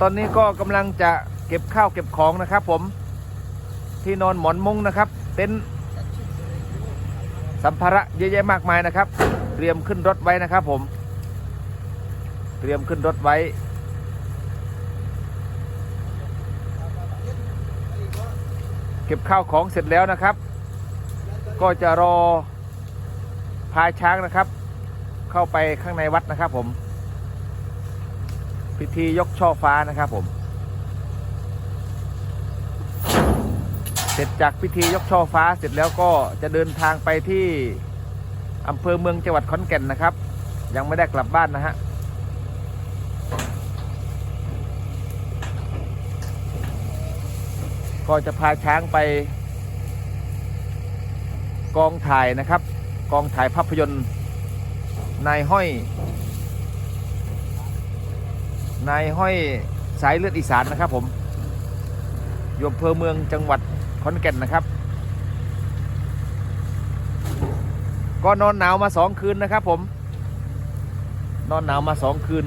ตอนนี้ก็กำลังจะเก็บข้าวเก็บของนะครับ ผมที่นอนหมอนมุ้งนะครับ เต็นท์สัมภาระเยอะแยะมากมายนะครับ เตรียมขึ้นรถไว้นะครับ ผม เตรียมขึ้นรถไว้ เก็บข้าวของเสร็จแล้วนะครับ ก็จะรอพาช้างนะครับ เข้าไปข้างในวัดนะครับผม พิธียกช่อฟ้านะครับผม เสร็จจากพิธียกช่อฟ้าเสร็จแล้วก็จะเดินทางไปที่อำเภอเมืองจังหวัดขอนแก่นนะครับ ยังไม่ได้กลับบ้านนะฮะก็จะพาช้างไป กองถ่ายนะครับ กองถ่ายภาพยนตร์นายห้อย นายห้อยสายเลือดอีสานนะครับผมอยู่อำเภอเมืองจังหวัดขอนแก่นนะครับ ก็นอนหนาวมาสองคืนนะครับผม นอนหนาวมาสองคืน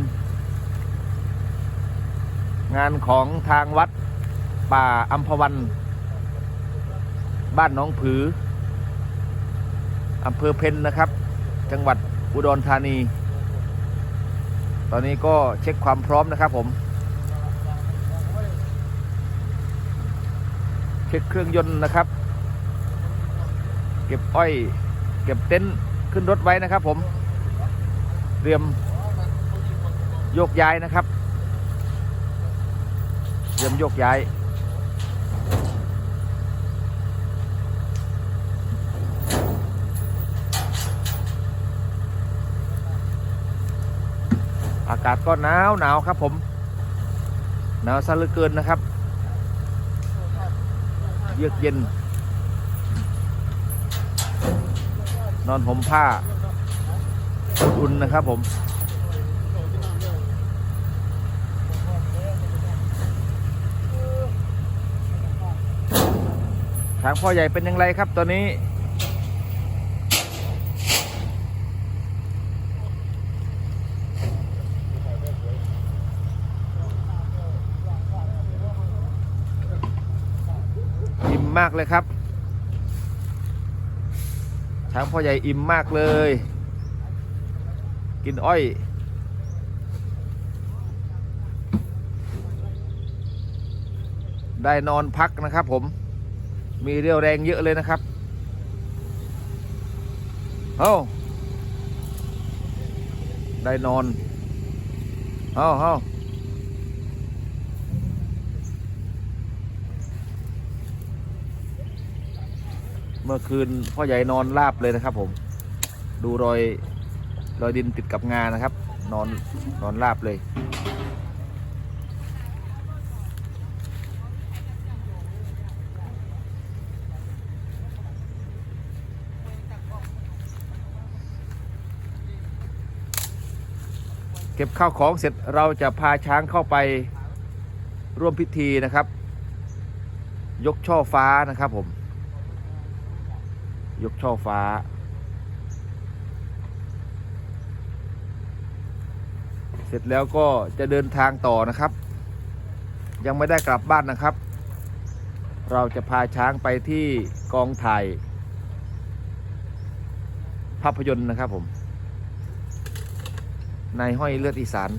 งานของทางวัดป่าอัมพวัน บ้านน้องผืออำเภอเพนนะครับ จังหวัดอุดรธานี ตอนนี้ก็เช็คความพร้อมนะครับผม เช็คเครื่องยนต์นะครับ เก็บอ้อย เก็บเต็นท์ขึ้นรถไว้นะครับผม เตรียมโยกย้ายนะครับ เตรียมโยกย้ายากาศก็หนาวหนาวครับผมหนาวซะเหลือเกินนะครับ เยือกเย็น นอนห่มผ้าอุ่นๆนะครับผมทางพ่อใหญ่เป็นยังไงครับตอนนี้ อิ่ มากเลยครับ ช้างพ่อใหญ่อิ่มมากเลย กินอ้อย ได้นอนพักนะครับผม มีเรี่ยวแรงเยอะเลยนะครับ เอ้าได้นอน เอ้าเอ้า เมื่อคืนพ่อใหญ่นอนราบเลยนะครับ ผม ดูรอยรอยดินติดกับงานะครับ นอนนอนราบเลย เก็บข้าวของเสร็จเราจะพาช้างเข้าไปร่วมพิธีนะครับ ยกช่อฟ้านะครับผม ยกช่อฟ้า เสร็จแล้วก็จะเดินทางต่อนะครับ ยังไม่ได้กลับบ้านนะครับ เราจะพาช้างไปที่กองถ่าย ภาพยนตร์นะครับผมนายห้อยเลือดอีสาน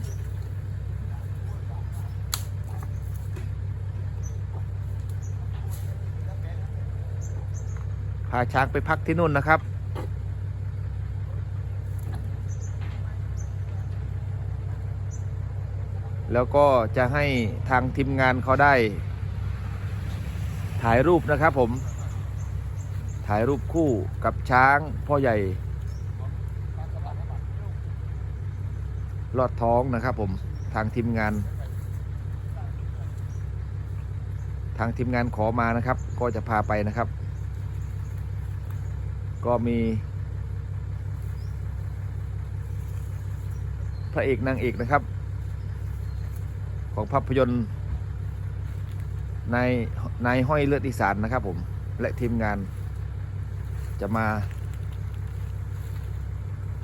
พาช้างไปพักที่นู่นนะครับ แล้วก็จะให้ทางทีมงานเขาได้ ถ่ายรูปนะครับผม ถ่ายรูปคู่กับช้างพ่อใหญ่ลอดท้องนะครับผมทางทีมงาน ทางทีมงานขอมานะครับ ก็จะพาไปนะครับ ก็มี พระเอกนางเอกนะครับ ของภาพยนตร์นายนายห้อยเลือดอีสานนะครับผม และทีมงานจะมา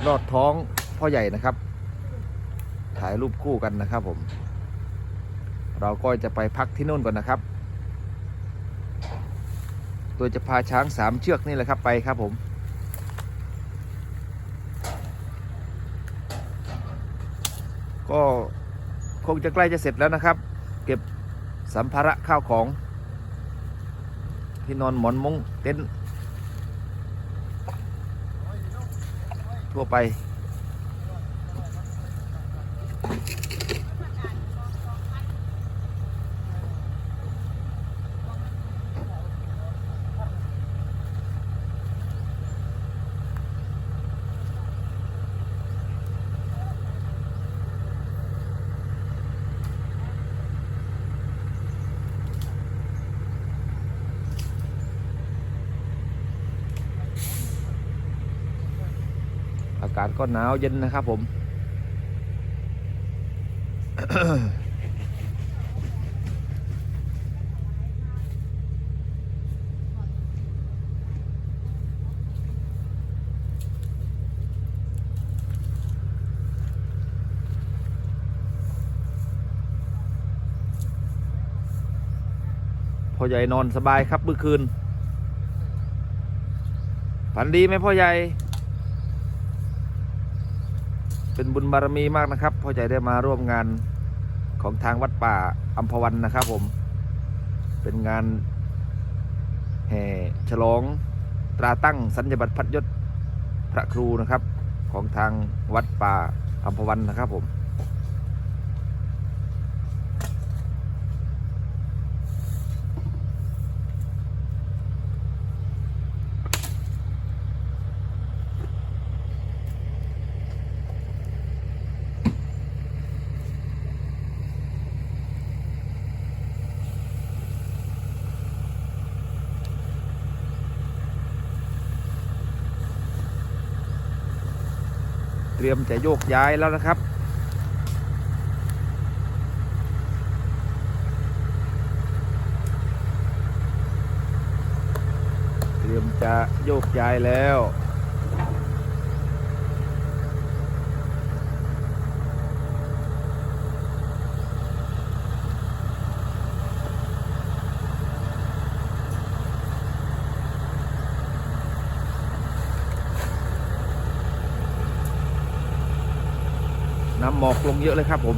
ลอดท้องพ่อใหญ่นะครับ ถ่ายรูปคู่กันนะครับผม เราก็จะไปพักที่นู่นก่อนนะครับ ยจะพาช้างสามเชือกนี่แหละครับไปครับผม ก็คงจะใกล้จะเสร็จแล้วนะครับ เก็บสัมภาระข้าวของที่นอนหมอนมุ้งเต็นท์ทั่วไปากาศก็หนาวเย็นนะครับผมพ่อใหญ่นอนสบายครับเมื่อคืนฝันดีไหมพ่อใหญ่ เป็นบุญบารมีมากนะครับพ่อใหญ่ได้มาร่วมงานของทางวัดป่าอัมพวันนะครับผม เป็นงานแห่ฉลองตราตั้งสัญญบัตรพัดยศพระครูนะครับ ของทางวัดป่าอัมพวันนะครับผม รียมจะโยกย้ายแล้วนะครับ เตรียมจะโยกย้ายแล้ว หมอกลงเยอะเลยครับผม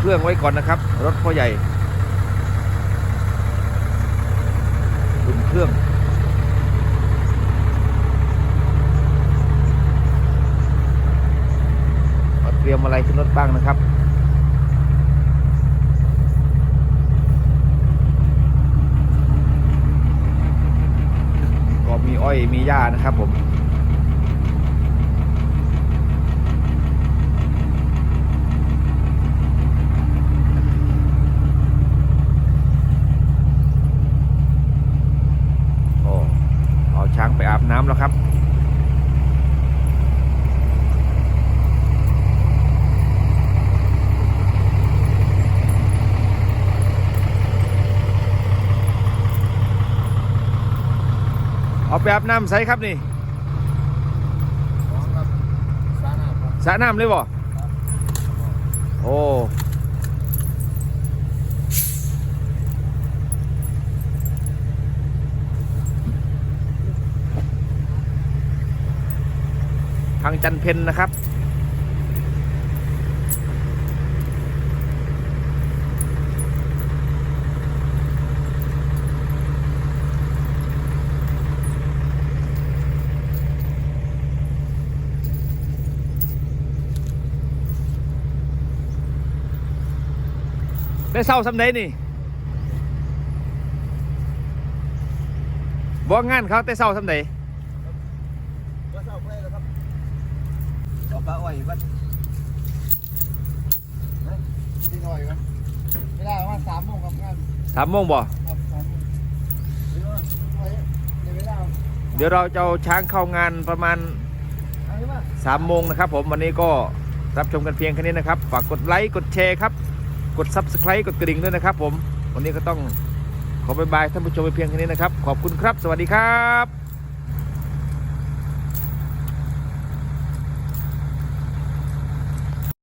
เครื่องไว้ก่อนนะครับ รถพ่อใหญ่อุ่นเครื่องเตรียมอะไรขึ้นรถบ้างนะครับก็มีอ้อยมีหญ้านะครับผม โอ้เอาช้างไปอาบน้ำแล้วครับ เอา ไปอาบน้ำใส่ครับนี่สระน้ำเลยบ่โอ้ทางจันเพนนะครับ ได้เศร้าสำเดนี่บอกงานเขาแต่เศร้าสำเดก็เศร้าไปแล้วครับเอาปลาอ้อยวัดที่หน่อยครับไม่ได้มันสามโมงครับงานสามโมงบ่ครับสามโมงเดี๋ยวว่าไว้ในเวลาเดี๋ยวเราจะเอาช้างเข้างานประมาณเอาใช่ไหมสามโมงนะครับผมวันนี้ก็รับชมกันเพียงแค่นี้นะครับ ฝากกดไลค์ กดแชร์ครับ กด Subscribe กดกระดิ่งด้วยนะครับผม วันนี้ก็ต้องขอบายบายท่านผู้ชมไปเพียงแค่นี้นะครับ ขอบคุณครับ สวัสดีครับ